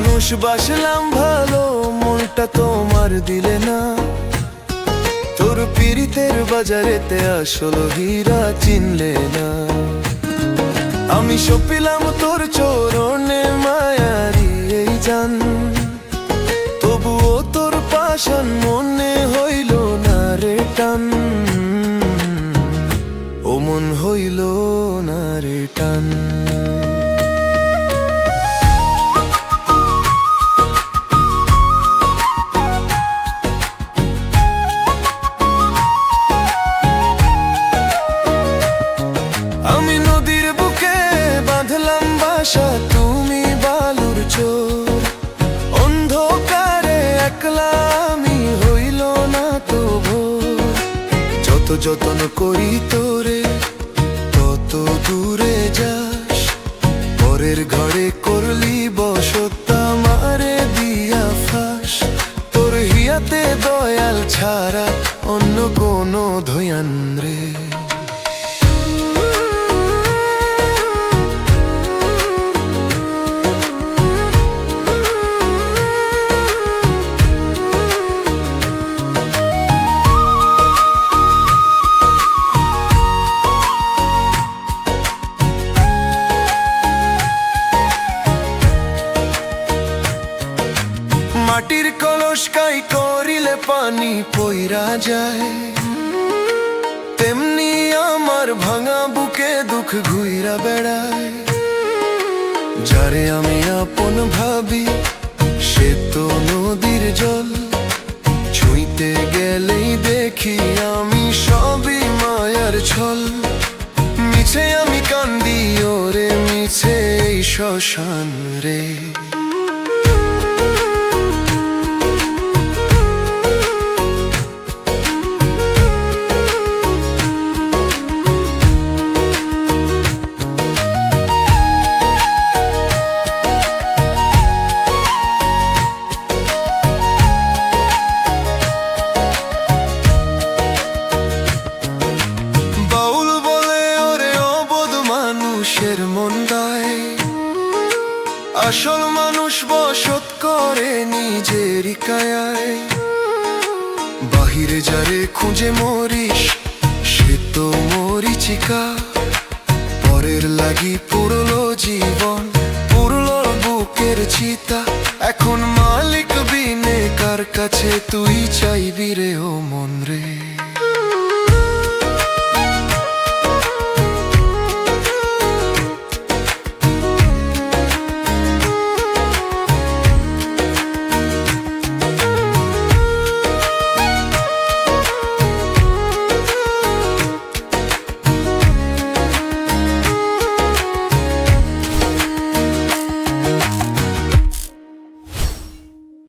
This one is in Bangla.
মানুষ বাসলাম ভালো, মনটা তোমার দিলে না। তোর পীড়িতের বাজারেতে আসল হীরা চিনলে না। আমি সপিলাম তোর চরণে মায়ারি এই জান। তবুও তোর পাশান মনে হইল না রে টান। ও মন হইল না রে টান। যতন করি তোরে, তত দূরে যাস। পরের ঘরে করলি বসতা মারে দিয়া ফাঁস। তোর হিয়াতে দয়াল ছাড়া অন্য কোনো ধয়ান রে। মাটির করিলে পানি পইরা যায়। তেমনি আমার ভাঙা বুকে দুঃখ ঘুইরা বেড়ায়। যারে আমি আপন ভাবি, সে তো নদীর জল। ছুঁইতে গেলেই দেখি আমি সবই মায়ার ছল। মিছে আমি কান্দি, ওরে মিছে শ্মশান রে। মানুষের মন আসল মানুষ বসত করে নিজের কায়ায়। বাহিরে যারে খুঁজে মরিস, সে তো মরিচিকা। পরের লাগি পুরলো জীবন, পুরলো বুকের চিতা। এখন মালিক বিনে কার কাছে তুই চাইবি রে ও